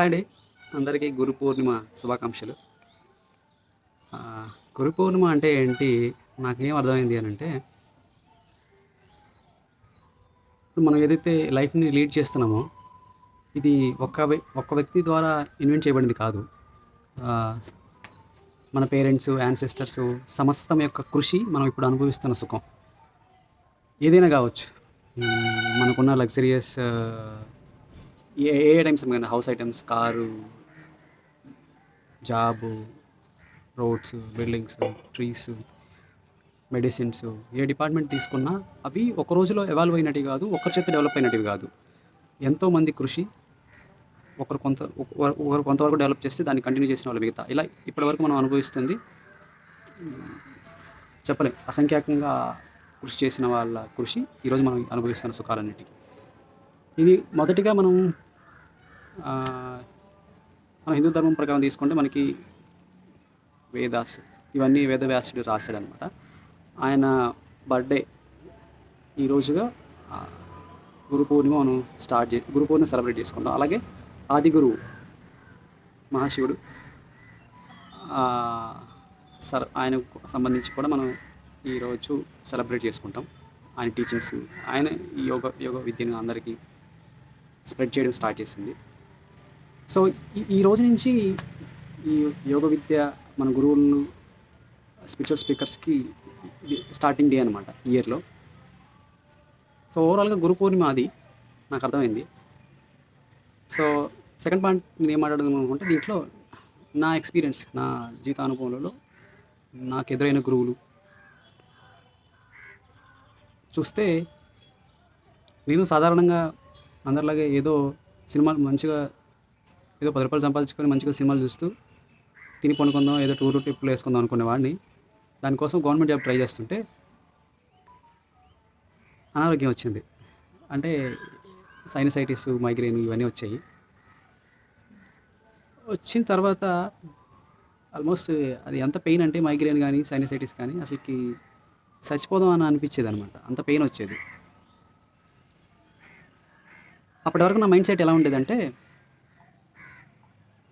Hi అండి. అందరికీ గురు పూర్ణిమ శుభాకాంక్షలు. గురు పూర్ణిమ అంటే ఏంటి? నాకేం అర్థమైంది అని అంటే ఇప్పుడు మనం ఏదైతే లైఫ్ని లీడ్ చేస్తున్నామో ఇది ఒక్క ఒక్క వ్యక్తి ద్వారా ఇన్వెంట్ చేయబడింది కాదు. మన పేరెంట్స్ యాన్సెస్టర్స్ సమస్తం యొక్క కృషి మనం ఇప్పుడు అనుభవిస్తున్న సుఖం. ఏదైనా కావచ్చు. మనకున్న లగ్జరియస్ ఏ ఏ ఐటమ్స్ కానీ house items? Car job roads buildings trees medicines ఏ డిపార్ట్మెంట్ తీసుకున్నా అవి ఒక రోజులో ఎవాల్వ్ అయినట్టు కాదు ఒకరి చేత డెవలప్ అయినట్టు కాదు. ఎంతోమంది కృషి ఒకరు కొంత ఒకరు కొంతవరకు డెవలప్ చేస్తే దాన్ని కంటిన్యూ చేసిన వాళ్ళు మిగతా. ఇలా ఇప్పటివరకు మనం అనుభవిస్తుంది. చెప్పలేం. అసంఖ్యాకంగా కృషి చేసిన వాళ్ళ కృషి ఈరోజు మనం అనుభవిస్తున్న సుఖాలన్నిటికీ. ఇది మొదటిగా మనం మన హిందూ ధర్మం ప్రకారం తీసుకుంటే మనకి వేదాస్ ఇవన్నీ వేదవ్యాసుడు రాశాడు అనమాట ఆయన బర్త్డే ఈ రోజుగా గురు పూర్ణిమ మనం స్టార్ట్ చే గురు పూర్ణిమ సెలబ్రేట్ చేసుకుంటాం. అలాగే ఆది గురువు మహాశివుడు సర్ ఆయనకు సంబంధించి కూడా మనం ఈరోజు సెలబ్రేట్ చేసుకుంటాం. ఆయన టీచింగ్స్ ఆయన ఈ యోగ యోగ విద్యను అందరికీ స్ప్రెడ్ చేయడం స్టార్ట్ చేసింది. సో ఈ ఈ రోజు నుంచి ఈ యోగ విద్య మన గురువులను స్పిరిచువల్ స్పీకర్స్కి స్టార్టింగ్ డే అనమాట ఇయర్లో. సో ఓవరాల్గా గురు పూర్ణిమ అది నాకు అర్థమైంది. సో సెకండ్ పాయింట్ నేను ఏం మాట్లాడదాం అనుకుంటే దీంట్లో నా ఎక్స్పీరియన్స్ నా జీవిత అనుభవంలో నాకు ఎదురైన గురువులు. చూస్తే నేను సాధారణంగా అందరిలాగే ఏదో సినిమాలు మంచిగా ఏదో పది రూపాయలు సంపాదించుకొని మంచిగా సినిమాలు చూస్తూ తిని పండుకుందాం ఏదో టూర్ ట్రిప్లు వేసుకుందాం అనుకునేవాడిని దానికోసం గవర్నమెంట్ జాబ్ ట్రై చేస్తుంటే అనారోగ్యం వచ్చింది. అంటే సైనసైటిస్ మైగ్రేన్ ఇవన్నీ వచ్చాయి. వచ్చిన తర్వాత ఆల్మోస్ట్ అది ఎంత పెయిన్ అంటే మైగ్రేన్ కానీ సైనసైటిస్ కానీ అసలుకి చచ్చిపోదాం అని అనిపించేది అనమాట అంత పెయిన్ వచ్చేది. అప్పటి వరకు నా మైండ్ సెట్ ఎలా ఉండేదంటే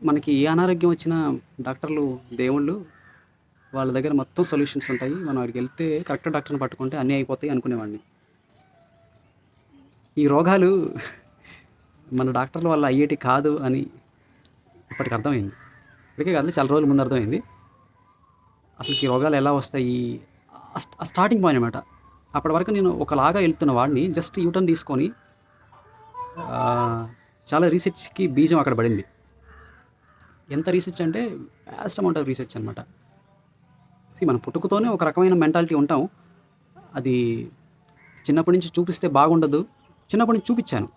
మనకి ఏ అనారోగ్యం వచ్చినా డాక్టర్లు దేవుళ్ళు వాళ్ళ దగ్గర మొత్తం సొల్యూషన్స్ ఉంటాయి. మనం అక్కడికి వెళ్తే కరెక్ట్ డాక్టర్ని పట్టుకుంటే అన్నీ అయిపోతాయి అనుకునేవాడిని. ఈ రోగాలు మన డాక్టర్ల వల్ల అయ్యేటి కాదు అని ఇప్పటికి అర్థమైంది. ఇప్పటికే కాదు చాలా రోజుల ముందు అర్థమైంది. అసలు ఈ రోగాలు ఎలా వస్తాయి? స్టార్టింగ్ పాయింట్ అనమాట అప్పటి వరకు నేను ఒకలాగా వెళ్తున్న వాడిని జస్ట్ యూటర్న్ తీసుకొని చాలా రీసెర్చ్కి బీజం అక్కడ పడింది. ఎంత రీసెర్చ్ అంటే వ్యాస్ట్ అమౌంట్ ఆఫ్ రీసెర్చ్ అనమాట సి మనం పుట్టుకతోనే ఒక రకమైన మెంటాలిటీ ఉంటాం. అది చిన్నప్పటి నుంచి చూపిస్తే బాగుండదు. చిన్నప్పటి నుంచి చూపించాను.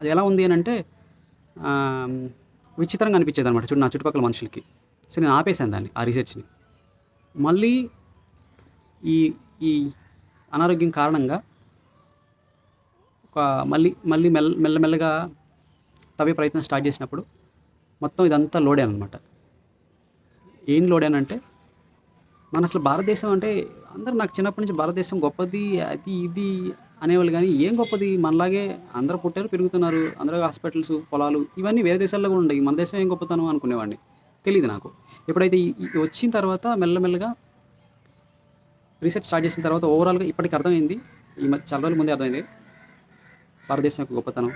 అది ఎలా ఉంది అని అంటే విచిత్రంగా అనిపించేది అనమాట చూడు నా చుట్టుపక్కల మనుషులకి. సో నేను ఆపేశాను దాన్ని ఆ రీసెర్చ్ని మళ్ళీ ఈ ఈ అనారోగ్యం కారణంగా మళ్ళీ మళ్ళీ మెల్ల మెల్లమెల్లగా తవ్వే ప్రయత్నం స్టార్ట్ చేసినప్పుడు మొత్తం ఇదంతా లోడాను అనమాట ఏం లోడాను అంటే మన అసలు భారతదేశం అంటే అందరూ నాకు చిన్నప్పటి నుంచి భారతదేశం గొప్పది అది ఇది అనేవాళ్ళు కానీ ఏం గొప్పది? మనలాగే అందరూ పుట్టారు పెరుగుతున్నారు అందరూ హాస్పిటల్స్ పొలాలు ఇవన్నీ వేరే దేశాల్లో కూడా ఉన్నాయి మన దేశం ఏం గొప్పతనం అనుకునేవాడిని? తెలియదు నాకు. ఎప్పుడైతే వచ్చిన తర్వాత మెల్లమెల్లగా రీసెర్చ్ స్టార్ట్ చేసిన తర్వాత ఓవరాల్గా ఇప్పటికి అర్థమైంది. ఈ మధ్య చాలా రోజుల ముందే అర్థమైంది. భారతదేశం యొక్క గొప్పతనం.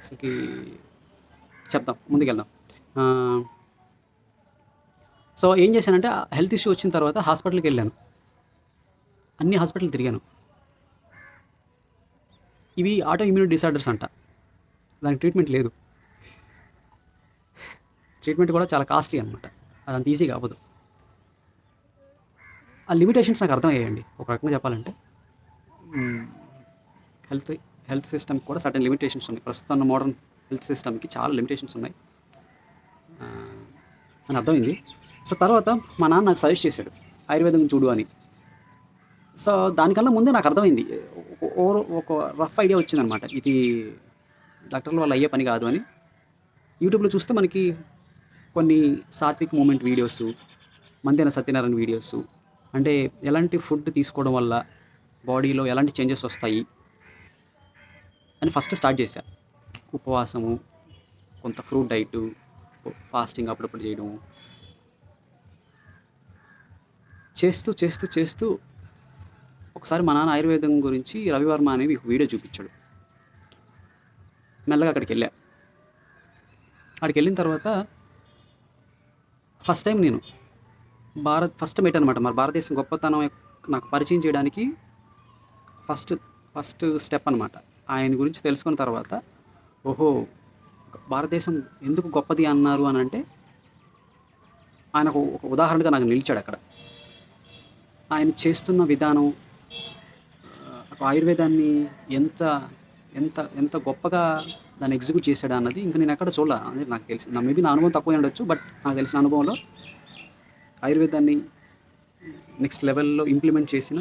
అసలుకి చెప్దాం ముందుకెళ్దాం. సో ఏం చేశానంటే హెల్త్ ఇష్యూ వచ్చిన తర్వాత హాస్పిటల్కి వెళ్ళాను. అన్ని హాస్పిటల్ తిరిగాను. ఇవి ఆటో ఇమ్యూనిటీ డిసార్డర్స్ అంట. దానికి ట్రీట్మెంట్ లేదు. ట్రీట్మెంట్ కూడా చాలా కాస్ట్లీ అనమాట అదంత ఈజీగా అవ్వదు ఆ లిమిటేషన్స్ నాకు అర్థమయ్యాయండి. ఒక రకంగా చెప్పాలంటే. హెల్త్ హెల్త్ సిస్టమ్కి కూడా సర్టన్ లిమిటేషన్స్ ఉన్నాయి. ప్రస్తుతం ఉన్న మోడర్న్ హెల్త్ సిస్టమ్కి చాలా లిమిటేషన్స్ ఉన్నాయి. అని అర్థమైంది. సో తర్వాత మా నాన్న నాకు సజెస్ట్ చేశాడు ఆయుర్వేదం చూడు అని. సో దానికన్నా ముందే నాకు అర్థమైంది. ఒక- ఓ- ఒక రఫ్ ఐడియా వచ్చిందనమాట. ఇది డాక్టర్ల వాళ్ళు అయ్యే పని కాదు అని. యూట్యూబ్లో చూస్తే మనకి కొన్ని Satvik movement videos Manthena Satyanarayana videos అంటే ఎలాంటి ఫుడ్ తీసుకోవడం వల్ల బాడీలో ఎలాంటి చేంజెస్ వస్తాయి అని ఫస్ట్ స్టార్ట్ చేశా. ఉపవాసము కొంత ఫ్రూట్ డైట్ ఫాస్టింగ్ అప్పుడప్పుడు చేయడం. చేస్తూ చేస్తూ చేస్తూ ఒకసారి మా నాన్న ఆయుర్వేదం గురించి రవివర్మ అనేవి ఒక వీడియో చూపించాడు. మెల్లగా అక్కడికి వెళ్ళా. అక్కడికి వెళ్ళిన తర్వాత ఫస్ట్ టైం నేను భారత్ ఫస్ట్ మీట్ అనమాట మరి భారతదేశం గొప్పతనం నాకు పరిచయం చేయడానికి ఫస్ట్ ఫస్ట్ స్టెప్ అనమాట ఆయన గురించి తెలుసుకున్న తర్వాత ఓహో భారతదేశం ఎందుకు గొప్పది అన్నారు అని అంటే ఆయన ఒక ఉదాహరణగా నాకు నిలిచాడు అక్కడ. ఆయన చేస్తున్న విధానం ఆయుర్వేదాన్ని ఎంత ఎంత ఎంత గొప్పగా దాన్ని ఎగ్జిక్యూట్ చేశాడు అన్నది ఇంకా నేను ఎక్కడ చూడాల. అనేది నాకు తెలిసి నా మేబీ నా అనుభవం తక్కువ ఉండొచ్చు బట్ నాకు తెలిసిన అనుభవంలో ఆయుర్వేదాన్ని నెక్స్ట్ లెవెల్లో ఇంప్లిమెంట్ చేసిన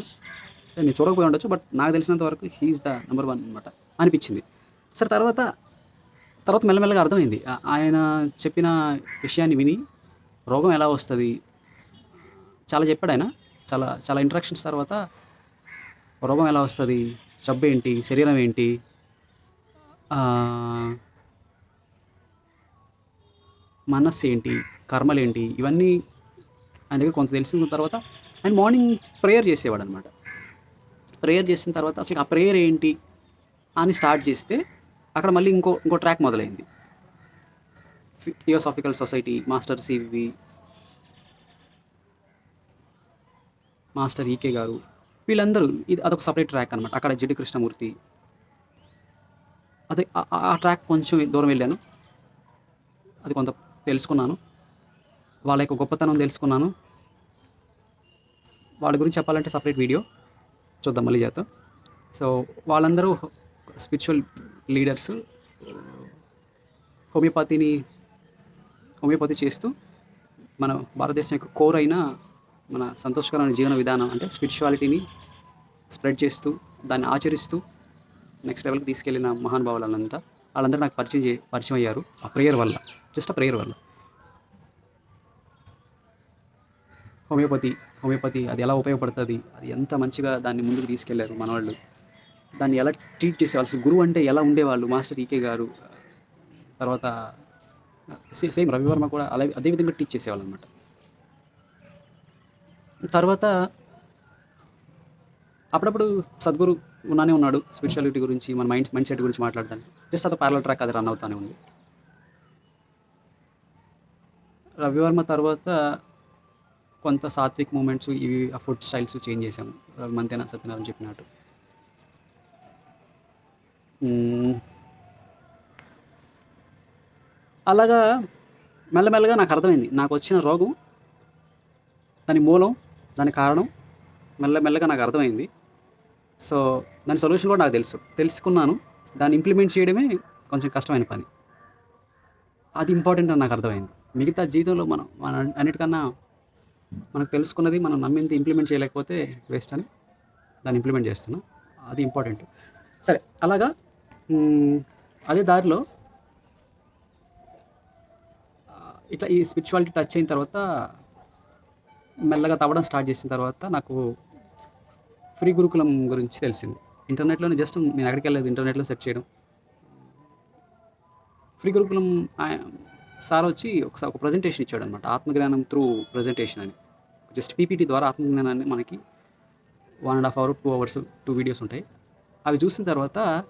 నేను చూడకపోయి ఉండొచ్చు బట్ నాకు తెలిసినంత వరకు హీఈస్ ద నెంబర్ వన్ అనమాట అనిపించింది. సరే తర్వాత తర్వాత మెల్లమెల్లగా అర్థమైంది. ఆయన చెప్పిన విషయాన్ని విని రోగం ఎలా వస్తుంది? చాలా చెప్పాడు ఆయన. చాలా చాలా ఇంట్రాక్షన్స్ తర్వాత రోగం ఎలా వస్తుంది? జబ్బు ఏంటి? శరీరం ఏంటి? మనస్సు ఏంటి? కర్మలేంటి ఇవన్నీ ఆయన దగ్గర కొంత తెలిసిన తర్వాత ఆయన మార్నింగ్ ప్రేయర్ చేసేవాడు అనమాట ప్రేయర్ చేసిన తర్వాత అసలు ఆ ప్రేయర్ ఏంటి అని స్టార్ట్ చేస్తే అక్కడ మళ్ళీ ఇంకో ఇంకో ట్రాక్ మొదలైంది. Theosophical society master C V master E K గారు వీళ్ళందరూ ఇది అదొక సపరేట్ ట్రాక్ అనమాట అక్కడ జిడి కృష్ణమూర్తి. అదే ఆ- ఆ ట్రాక్ కొంచెం దూరం వెళ్ళాను. అది కొంత తెలుసుకున్నాను. వాళ్ళ యొక్క గొప్పతనం తెలుసుకున్నాను. వాళ్ళ గురించి చెప్పాలంటే సపరేట్ వీడియో చూద్దాం మళ్ళీ చేద్దాం. సో వాళ్ళందరూ స్పిరిచువల్ లీడర్స్ హోమియోపతిని హోమియోపతి చేస్తూ మన భారతదేశం యొక్క కోర్ అయిన మన సంతోషకరమైన జీవన విధానం అంటే స్పిరిచువాలిటీని స్ప్రెడ్ చేస్తూ దాన్ని ఆచరిస్తూ నెక్స్ట్ లెవెల్కి తీసుకెళ్ళిన మహానుభావులంతా వాళ్ళందరూ నాకు పరిచయం చే పరిచయం అయ్యారు. ఆ ప్రేయర్ వల్ల జస్ట్ ఆ ప్రేయర్ వల్ల. హోమియోపతి హోమియోపతి అది ఎలా ఉపయోగపడుతుంది? అది ఎంత మంచిగా దాన్ని ముందుకు తీసుకెళ్ళారు మనవాళ్ళు? దాన్ని ఎలా ట్రీట్ చేసేవాళ్ళు? గురువు అంటే ఎలా ఉండేవాళ్ళు? మాస్టర్ ఈకే గారు తర్వాత సేమ్ రవివర్మ కూడా అలా అదే విధంగా టీచ్ చేసేవాళ్ళు అనమాట తర్వాత అప్పుడప్పుడు సద్గురు ఉన్నానే ఉన్నాడు స్పిరిచువాలిటీ గురించి మన మైండ్ మైండ్ సెట్ గురించి మాట్లాడడానికి జస్ట్ అది ప్యారల ట్రాక్ అది రన్ అవుతానే ఉంది. రవివర్మ తర్వాత కొంత సాత్విక్ మూమెంట్స్ ఇవి ఆ ఫుడ్ స్టైల్స్ చేంజ్ చేసాము మంతేనా సత్యనారాయణ చెప్పినట్టు. అలాగా మెల్లమెల్లగా నాకు అర్థమైంది. నాకు వచ్చిన రోగం దాని మూలం దాని కారణం మెల్లమెల్లగా నాకు అర్థమైంది. సో దాని సొల్యూషన్ కూడా నాకు తెలుసు. తెలుసుకున్నాను. దాన్ని ఇంప్లిమెంట్ చేయడమే కొంచెం కష్టమైన పని. అది ఇంపార్టెంట్ అని నాకు అర్థమైంది. మిగతా జీవితంలో మనం మన అన్నిటికన్నా మనకు తెలుసుకున్నది మనం నమ్మింది ఇంప్లిమెంట్ చేయలేకపోతే వేస్ట్ అని దాన్ని ఇంప్లిమెంట్ చేస్తున్నాం. అది ఇంపార్టెంట్ సరే అలాగా అదే దారిలో ఇట్లా ఈ స్పిరిచువాలిటీ టచ్ అయిన తర్వాత మెల్లగా తవ్వడం స్టార్ట్ చేసిన తర్వాత నాకు ఫ్రీ గురుకులం గురించి తెలిసింది. ఇంటర్నెట్లోనే జస్ట్ నేను ఎక్కడికి వెళ్ళలేదు ఇంటర్నెట్లో సెర్చ్ చేయడం. ఫ్రీ గురుకులం సార్ వచ్చి ఒకసారి ఒక ప్రజెంటేషన్ ఇచ్చాడు అనమాట ఆత్మజ్ఞానం త్రూ ప్రజెంటేషన్ అని. జస్ట్ పీపీటీ ద్వారా ఆత్మజ్ఞానాన్ని మనకి one and half hour two hours two videos ఉంటాయి. అవి చూసిన తర్వాత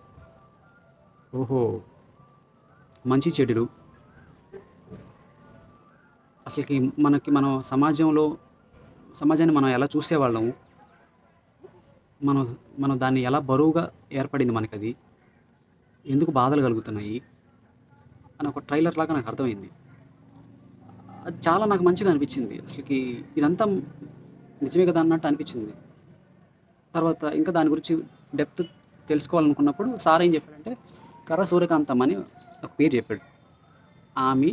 ఓహో మంచి చెడులు. అసలుకి మనకి మనం సమాజంలో సమాజాన్ని మనం ఎలా చూసేవాళ్ళము? మనం మనం దాన్ని ఎలా బరువుగా ఏర్పడింది మనకి అది ఎందుకు బాధలు కలుగుతున్నాయి? అని ఒక ట్రైలర్ లాగా నాకు అర్థమైంది. అది చాలా నాకు మంచిగా అనిపించింది. అసలుకి ఇదంతా నిజమే కదా అన్నట్టు అనిపించింది. తర్వాత ఇంకా దాని గురించి డెప్త్ తెలుసుకోవాలనుకున్నప్పుడు సార్ ఏం చెప్పాడంటే కర్ర సూర్యకాంతం అని ఒక పేరు చెప్పాడు. ఆమె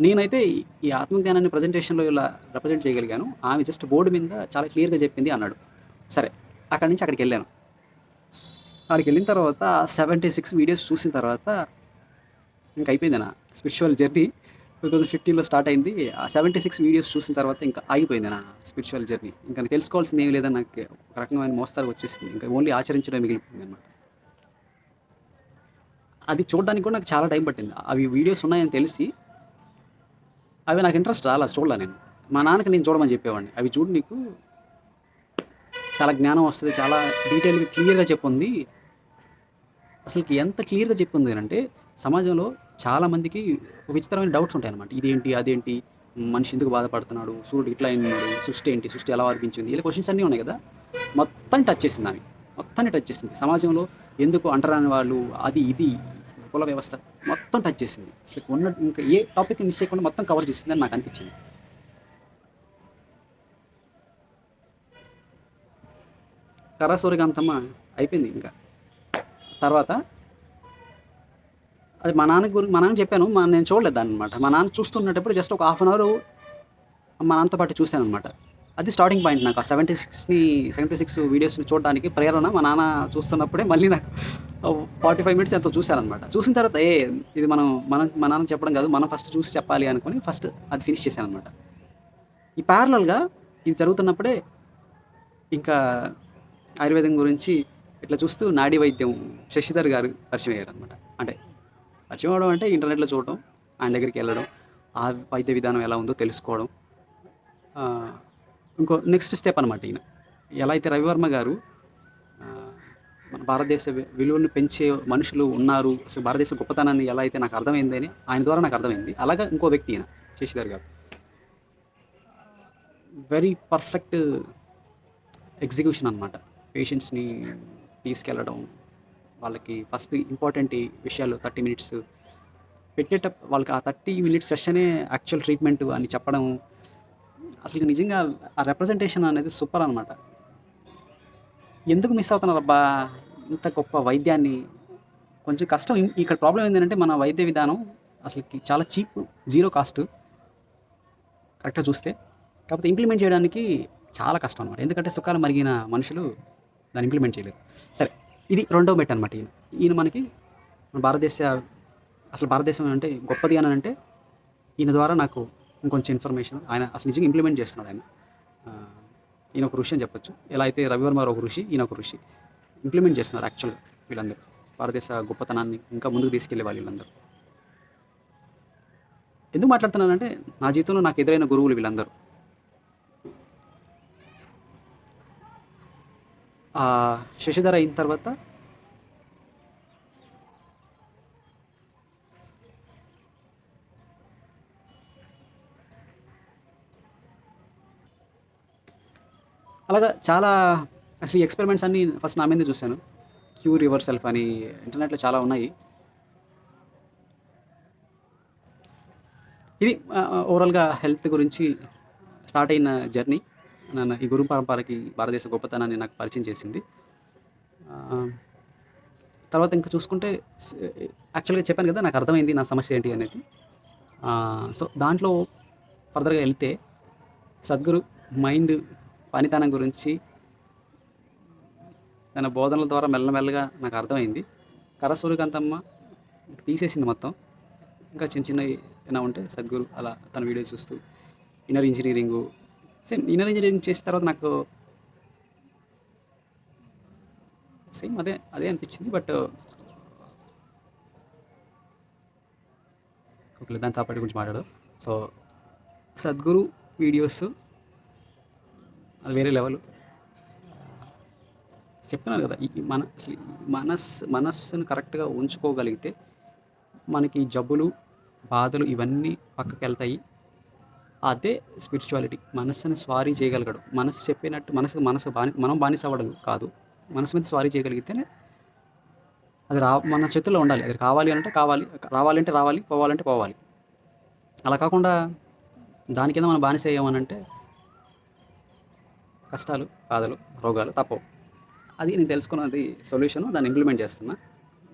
నేనైతే ఈ ఆత్మజ్ఞానాన్ని ప్రజెంటేషన్లో ఇలా రిప్రజెంట్ చేయగలిగాను. ఆమె జస్ట్ బోర్డు మీద చాలా క్లియర్గా చెప్పింది అన్నాడు. సరే అక్కడి నుంచి అక్కడికి వెళ్ళాను. అక్కడికి వెళ్ళిన తర్వాత సెవెంటీ సిక్స్ వీడియోస్ చూసిన తర్వాత ఇంకా అయిపోయింది నా స్పిరిచువల్ జర్నీ. టూ థౌజండ్ ఫిఫ్టీన్లో స్టార్ట్ అయింది. ఆ సెవెంటీ సిక్స్ వీడియోస్ చూసిన తర్వాత ఇంకా ఆగిపోయింది నా స్పిరిచువల్ జర్నీ ఇంకా నేను తెలుసుకోవాల్సింది ఏమి లేదని నాకు ఒక రకమైన మోస్తారు వచ్చేసింది. ఇంకా ఓన్లీ ఆచరించడం మిగిలిపోయింది అనమాట అది చూడడానికి కూడా నాకు చాలా టైం పట్టింది. అవి వీడియోస్ ఉన్నాయని తెలిసి అవి నాకు ఇంట్రెస్ట్ రాలా చూడలే నేను. మా నాన్నకి నేను చూడమని చెప్పేవాడిని. అవి చూడు నీకు చాలా జ్ఞానం వస్తుంది చాలా డీటెయిల్గా క్లియర్గా చెప్పుంది. అసలుకి ఎంత క్లియర్గా చెప్పుంది అంటే సమాజంలో చాలామందికి విచిత్రమైన డౌట్స్ ఉంటాయి అనమాట ఇదేంటి? అదేంటి? మనిషి ఎందుకు బాధపడుతున్నాడు? సూర్యుడు ఇట్లా అయినాడు. సృష్టి ఏంటి? సృష్టి ఎలా అనిపించింది ఇలా క్వశ్చన్స్ అన్నీ ఉన్నాయి కదా. మొత్తం టచ్ చేసింది ఆమె. మొత్తాన్ని టచ్ చేసింది. సమాజంలో ఎందుకు అంటరాని వాళ్ళు? అది ఇది కుల వ్యవస్థ. మొత్తం టచ్ చేసింది. అసలు ఉన్న ఇంకా ఏ టాపిక్ మిస్ చేయకుండా మొత్తం కవర్ చేసింది అని నాకు అనిపించింది. కరాసూరికాంతమ్మ అయిపోయింది ఇంకా. తర్వాత అది మా నాన్న గురించి మా నాన్న చెప్పాను మా నేను చూడలేదు దాన్ని అనమాట మా నాన్న చూస్తున్నప్పుడు జస్ట్ ఒక హాఫ్ అన్ అవర్ మా నాన్నతో పాటు చూశాను అనమాట అది స్టార్టింగ్ పాయింట్ నాకు. ఆ సెవెంటీ సిక్స్ని సెవెంటీ సిక్స్ వీడియోస్ని చూడడానికి ప్రేరణ మా నాన్న చూస్తున్నప్పుడే మళ్ళీ నాకు ఫార్టీ ఫైవ్ మినిట్స్ ఎంతో చూశానమాట చూసిన తర్వాత ఏ ఇది మనం మనం మా నాన్న చెప్పడం కాదు మనం ఫస్ట్ చూసి చెప్పాలి అనుకుని ఫస్ట్ అది ఫినిష్ చేశాను అనమాట ఈ ప్యారలల్గా ఇది జరుగుతున్నప్పుడే ఇంకా ఆయుర్వేదం గురించి ఇట్లా చూస్తూ నాడీ వైద్యం శశిధర్ గారు పరిచయం అయ్యారు అనమాట అంటే పరిచయం అవడం అంటే ఇంటర్నెట్లో చూడడం ఆయన దగ్గరికి వెళ్ళడం ఆ వైద్య విధానం ఎలా ఉందో తెలుసుకోవడం. ఇంకో నెక్స్ట్ స్టెప్ అనమాట ఈయన. ఎలా అయితే రవివర్మ గారు మన భారతదేశ విలువలను పెంచే మనుషులు ఉన్నారు అసలు భారతదేశ గొప్పతనాన్ని ఎలా అయితే నాకు అర్థమైంది అని ఆయన ద్వారా నాకు అర్థమైంది. అలాగా ఇంకో వ్యక్తి ఈయన శశిధర్ గారు. వెరీ పర్ఫెక్ట్ ఎగ్జిక్యూషన్ అనమాట పేషెంట్స్ని తీసుకెళ్ళడం వాళ్ళకి ఫస్ట్ ఇంపార్టెంట్ విషయాలు థర్టీ మినిట్స్ పెట్టేట వాళ్ళకి ఆ థర్టీ మినిట్స్ సెషనే యాక్చువల్ ట్రీట్మెంట్ అని చెప్పడం అసలు నిజంగా ఆ రిప్రజెంటేషన్ అనేది సూపర్ అనమాట ఎందుకు మిస్ అవుతున్నారు అబ్బా ఇంత గొప్ప వైద్యాన్ని కొంచెం కష్టం. ఇక్కడ ప్రాబ్లం ఏంటంటే మన వైద్య విధానం అసలు చాలా చీప్ జీరో కాస్ట్ కరెక్ట్గా చూస్తే. కాకపోతే ఇంప్లిమెంట్ చేయడానికి చాలా కష్టం అనమాట ఎందుకంటే సుఖాలు మరిగిన మనుషులు దాన్ని ఇంప్లిమెంట్ చేయలేరు. సరే. ఇది రెండో మెట్ అనమాట ఈయన. ఈయన మనకి మన భారతదేశ అసలు భారతదేశం అంటే గొప్పది అని అంటే ఈయన ద్వారా నాకు ఇంకొంచెం ఇన్ఫర్మేషన్ ఆయన అసలు నిజంగా ఇంప్లిమెంట్ చేస్తున్నాడు ఆయన. ఈయన ఒక ఋషి అని చెప్పొచ్చు. ఎలా అయితే రవివర్మ ఒక ఋషి ఈయన ఒక ఋషి. ఇంప్లిమెంట్ చేస్తున్నారు యాక్చువల్గా వీళ్ళందరూ. భారతదేశ గొప్పతనాన్ని ఇంకా ముందుకు తీసుకెళ్ళే వాళ్ళు వీళ్ళందరూ. ఎందుకు మాట్లాడుతున్నానంటే నా జీవితంలో నాకు ఎదురైన గురువులు వీళ్ళందరూ. శశిధర అయిన తర్వాత అలాగా చాలా అసలు ఈ ఎక్స్పెరిమెంట్స్ అన్నీ ఫస్ట్ నా మీదే చూశాను. క్యూ రివర్ సెల్ఫ్ అని ఇంటర్నెట్లో చాలా ఉన్నాయి. ఇది ఓవరాల్గా హెల్త్ గురించి స్టార్ట్ అయిన జర్నీ నన్ను ఈ గురు పరంపరకి భారతదేశ గొప్పతనాన్ని నాకు పరిచయం చేసింది. తర్వాత ఇంకా చూసుకుంటే యాక్చువల్గా చెప్పాను కదా నాకు అర్థమైంది నా సమస్య ఏంటి అనేది. సో దాంట్లో ఫర్దర్గా వెళ్తే సద్గురు మైండ్ పనితనం గురించి తన బోధనల ద్వారా మెల్లమెల్లగా నాకు అర్థమైంది. కరసూరికాంతమ్మ తీసేసింది మొత్తం. ఇంకా చిన్న చిన్న ఏమైనా ఉంటే సద్గురు అలా తన వీడియో చూస్తూ inner engineering same inner engineering చేసిన తర్వాత నాకు సేమ్ అదే అదే అనిపించింది బట్ ఓకే దాని తాపాటి గురించి మాట్లాడదు. సో సద్గురు వీడియోస్ అది వేరే లెవెల్. చెప్తున్నాను కదా ఈ మన మనస్ మనస్సును కరెక్ట్గా ఉంచుకోగలిగితే మనకి జబ్బులు బాధలు ఇవన్నీ పక్కకి వెళ్తాయి అదే స్పిరిచువాలిటీ మనస్సుని స్వారీ చేయగలగడం. మనసు చెప్పినట్టు మనసు మనసు బాని మనం బానిస అవ్వడం కాదు. మనసు మీద స్వారీ చేయగలిగితేనే అది రా మన చేతుల్లో ఉండాలి. అది కావాలి అంటే కావాలి. రావాలంటే రావాలి పోవాలంటే పోవాలి. అలా కాకుండా దాని కింద మనం బానిస అయ్యామనంటే కష్టాలు బాధలు రోగాలు తప్పవు. అది నేను తెలుసుకున్నది సొల్యూషన్ దాన్ని ఇంప్లిమెంట్ చేస్తున్నా.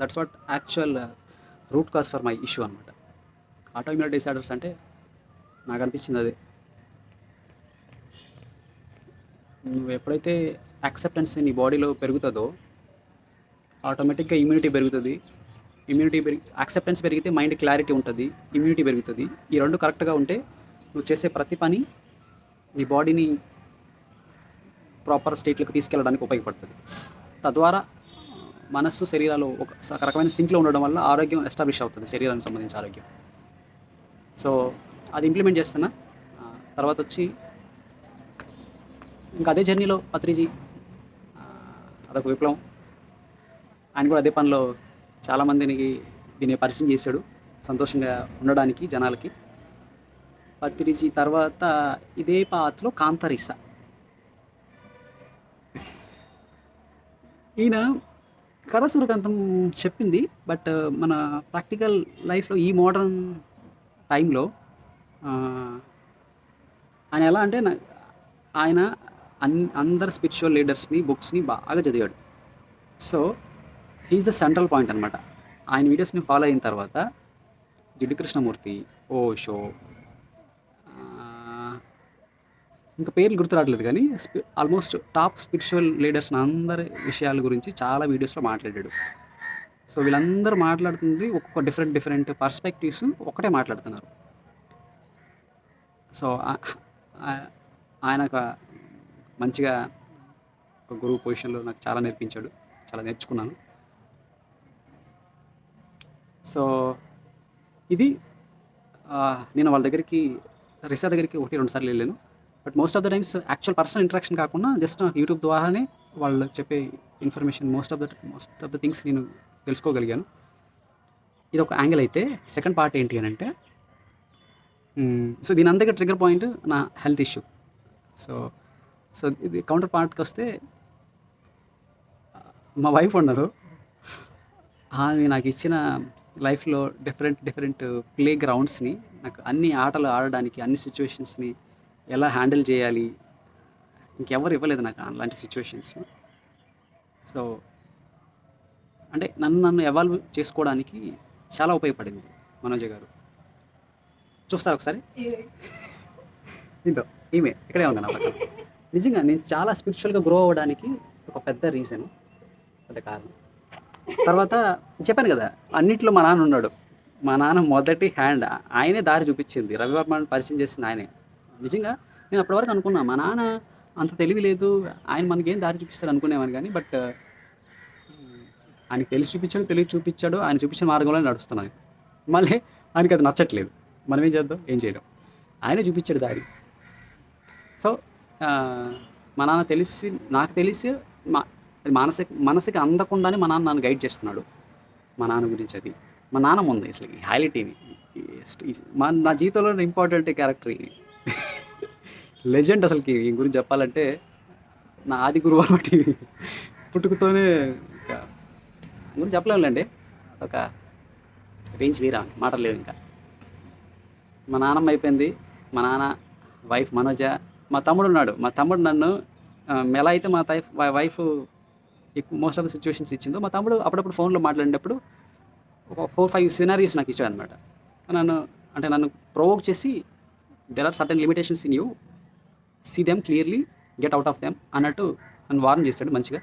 That's what actual root cause for my issue అనమాట ఆటోఇమ్యూన్ డిసార్డర్స్ అంటే నాకు అనిపించింది అది. నువ్వు ఎప్పుడైతే యాక్సెప్టెన్స్ నీ బాడీలో పెరుగుతుందో ఆటోమేటిక్గా ఇమ్యూనిటీ పెరుగుతుంది. ఇమ్యూనిటీ పెరిగి యాక్సెప్టెన్స్ పెరిగితే మైండ్ క్లారిటీ ఉంటుంది ఇమ్యూనిటీ పెరుగుతుంది. ఈ రెండు కరెక్ట్గా ఉంటే నువ్వు చేసే ప్రతి పని నీ బాడీని ప్రాపర్ స్టేట్లోకి తీసుకెళ్ళడానికి ఉపయోగపడుతుంది. తద్వారా మనస్సు శరీరాలు ఒక ఒక రకమైన సింక్లో ఉండడం వల్ల ఆరోగ్యం ఎస్టాబ్లిష్ అవుతుంది శరీరానికి సంబంధించి ఆరోగ్యం. సో అది ఇంప్లిమెంట్ చేస్తున్నా. తర్వాత వచ్చి ఇంకా అదే జర్నీలో పత్రిజీ అదొక విప్లవం. ఆయన కూడా అదే పనిలో చాలామందికి దీన్ని పరిచయం చేశాడు. సంతోషంగా ఉండడానికి జనాలకి. పత్రిజీ తర్వాత ఇదే పాత్రలో కాంతరిస. ఈయన కరసురకంతం చెప్పింది బట్ మన ప్రాక్టికల్ లైఫ్లో ఈ మోడర్న్ టైంలో ఆయన ఎలా అంటే ఆయన అన్ అందరు స్పిరిచువల్ లీడర్స్ని బుక్స్ని బాగా చదివాడు. So he's the central point అనమాట ఆయన వీడియోస్ని ఫాలో అయిన తర్వాత జిడ్డు కృష్ణమూర్తి ఓషో షో ఇంకా పేర్లు గుర్తు రావట్లేదు కానీ ఆల్మోస్ట్ టాప్ స్పిరిచువల్ లీడర్స్ అందరి విషయాల గురించి చాలా వీడియోస్లో మాట్లాడాడు. సో వీళ్ళందరూ మాట్లాడుతుంది ఒక్కొక్క డిఫరెంట్ డిఫరెంట్ పర్స్పెక్టివ్స్ ఒకటే మాట్లాడుతున్నారు. సో ఆయన ఒక మంచిగా ఒక గురువు పొజిషన్లో నాకు చాలా నేర్పించాడు చాలా నేర్చుకున్నాను. సో ఇది నేను వాళ్ళ దగ్గరికి రిసా దగ్గరికి ఒకటి రెండు సార్లు వెళ్ళాను. But most of the times actual personal interaction కాకుండా జస్ట్ నాకు యూట్యూబ్ ద్వారానే వాళ్ళు చెప్పే information most of the most of the things నేను తెలుసుకోగలిగాను. ఇది ఒక యాంగిల్ అయితే సెకండ్ పార్ట్ ఏంటి అని అంటే Hmm. సో దీని అంతగా ట్రిగర్ పాయింట్ నా హెల్త్ ఇష్యూ సో సో ఇది కౌంటర్ పార్ట్కి వస్తే మా వైఫ్ ఉన్నారు. ఆమె నాకు ఇచ్చిన లైఫ్లో డిఫరెంట్ డిఫరెంట్ ప్లే గ్రౌండ్స్ని నాకు అన్ని ఆటలు ఆడడానికి అన్ని సిచ్యువేషన్స్ని ఎలా హ్యాండిల్ చేయాలి ఇంకెవరు ఇవ్వలేదు నాకు అలాంటి సిచ్యువేషన్స్ సో అంటే నన్ను నన్ను ఎవాల్వ్ చేసుకోవడానికి చాలా ఉపయోగపడింది మనోజ గారు. చూస్తారు ఒకసారి. ఇంతో ఈమె ఇక్కడే ఉంది నా పక్కన. నిజంగా నేను చాలా స్పిరిచువల్గా గ్రో అవ్వడానికి ఒక పెద్ద రీజన్ పెద్ద కారణం. తర్వాత చెప్పాను కదా అన్నిట్లో మా నాన్న ఉన్నాడు. మా నాన్న మొదటి హ్యాండ్ ఆయనే దారి చూపించింది. రవివర్మని పరిచయం చేసింది ఆయనే. నిజంగా నేను అప్పటివరకు అనుకున్నా మా నాన్న అంత తెలివి లేదు ఆయన మనకేం దారి చూపిస్తాడు అనుకునేవాని కానీ బట్ ఆయనకి తెలిసి చూపించాడు తెలివి చూపించాడు ఆయన చూపించిన మార్గంలో నడుస్తున్నాను మళ్ళీ ఆయనకి అది నచ్చట్లేదు. మనం ఏం చేద్దాం? ఏం చేయలేం. ఆయనే చూపించాడు దారి. సో మా నాన్న తెలిసి నాకు తెలిసి మా మానసిక మనసుకి అందకుండానే మా నాన్న నన్ను గైడ్ చేస్తున్నాడు. మా నాన్న గురించి అది. మా నాన్నమ్మ ఉంది అసలు హైలైట్ ఇది. మా నా జీవితంలో ఇంపార్టెంట్ క్యారెక్టర్ లెజెండ్ అసలుకి ఈ గురించి చెప్పాలంటే నా ఆది గురువు బట్టి పుట్టుకతోనే ఇంకా గురించి చెప్పలేములేండి. ఒక రేంజ్ వీరా మాటలు లేవు ఇంకా. మా నాన్నమ్మ అయిపోయింది. మా నాన్న వైఫ్ మనోజ. మా తమ్ముడు ఉన్నాడు. మా తమ్ముడు నన్ను ఆ, ఎలా అయితే మా Taif wife most of the situations ఇచ్చిందో మా తమ్ముడు అప్పుడప్పుడు ఫోన్లో మాట్లాడేటప్పుడు ఒక ఫోర్ ఫైవ్ సినారీస్ నాకు ఇచ్చాడు అనమాట నన్ను అంటే నన్ను ప్రొవోక్ చేసి there are certain limitations in you see them clearly get out of them అన్నట్టు నన్ను వార్న్ చేస్తాడు మంచిగా.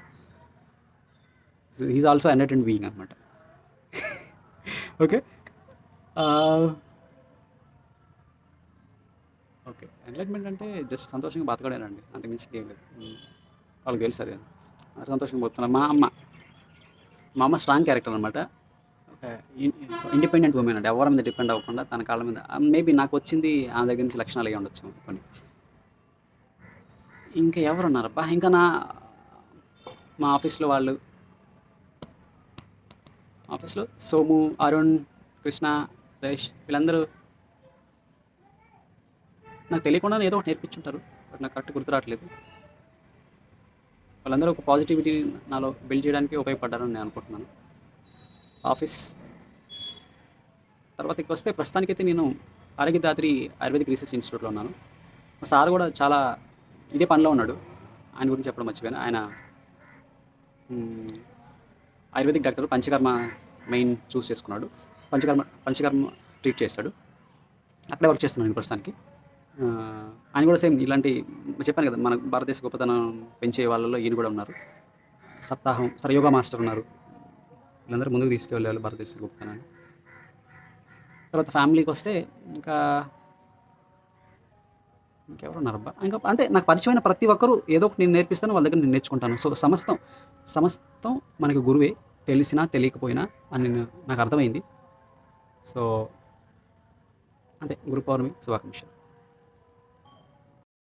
ఈజ్ ఆల్సో ఎంటర్టైన్ బీయింగ్ అనమాట ఓకే ఓకే ఎంటర్టైన్మెంట్ అంటే జస్ట్ సంతోషంగా బతకడేనండి అంతకుమించి ఏం లేదు. వాళ్ళకి తెలుసు అది సంతోషంగా పోతున్నారు మా అమ్మ మా అమ్మ స్ట్రాంగ్ క్యారెక్టర్ అనమాట ఒక ఇండిపెండెంట్ ఉమెన్ అంటే ఎవరి మీద డిపెండ్ అవ్వకుండా తన కాళ్ళ మీద మేబీ నాకు వచ్చింది ఆమె దగ్గర నుంచి లక్షణాలు అయ్యి ఉండొచ్చు కొన్ని. ఇంకా ఎవరు ఉన్నారబ్బా ఇంకా నా మా ఆఫీస్లో వాళ్ళు. ఆఫీస్లో సోము అరుణ్ కృష్ణ రేష్ వీళ్ళందరూ నాకు తెలియకుండా ఏదో ఒకటి నేర్పించుంటారు బట్ నాకు కరెక్ట్ గుర్తు రావట్లేదు. వాళ్ళందరూ ఒక పాజిటివిటీ నాలో బిల్డ్ చేయడానికి ఉపయోగపడ్డారని నేను అనుకుంటున్నాను. ఆఫీస్ తర్వాత ఇక వస్తే ప్రస్తుతానికైతే నేను ఆరోగ్యదాత్రి ఆయుర్వేదిక్ రీసెర్చ్ ఇన్స్టిట్యూట్లో ఉన్నాను. మా సార్ కూడా చాలా ఇదే పనిలో ఉన్నాడు. ఆయన గురించి చెప్పడం మర్చిపోయాను. ఆయన ayurvedic doctor panchakarma main choose చేసుకున్నాడు. పంచకర్మ పంచకర్మ ట్రీట్ చేస్తాడు. అక్కడే వర్క్ చేస్తున్నాను నేను ప్రస్తుతానికి. ఆయన కూడా సేమ్ ఇలాంటి చెప్పాను కదా మన భారతదేశ గొప్పతనం పెంచే వాళ్ళలో ఈయన కూడా ఉన్నారు. సప్తాహం సరయోగా మాస్టర్ ఉన్నారు. వీళ్ళందరూ ముందుకు తీసుకెళ్ళేవాళ్ళు భారతదేశ గొప్పతనాన్ని. తర్వాత ఫ్యామిలీకి వస్తే ఇంకా ఇంకెవరు ఉన్నారబ్బా ఇంకా అంతే నాకు పరిచయమైన ప్రతి ఒక్కరూ ఏదో ఒకటి నేను నేర్పిస్తాను వాళ్ళ దగ్గర నేను నేర్చుకుంటాను. సో సమస్తం సమస్తం మనకి గురువే తెలిసినా తెలియకపోయినా అని నాకు అర్థమైంది. సో అంతే గురు పౌర్ణమి శుభాకాంక్షలు.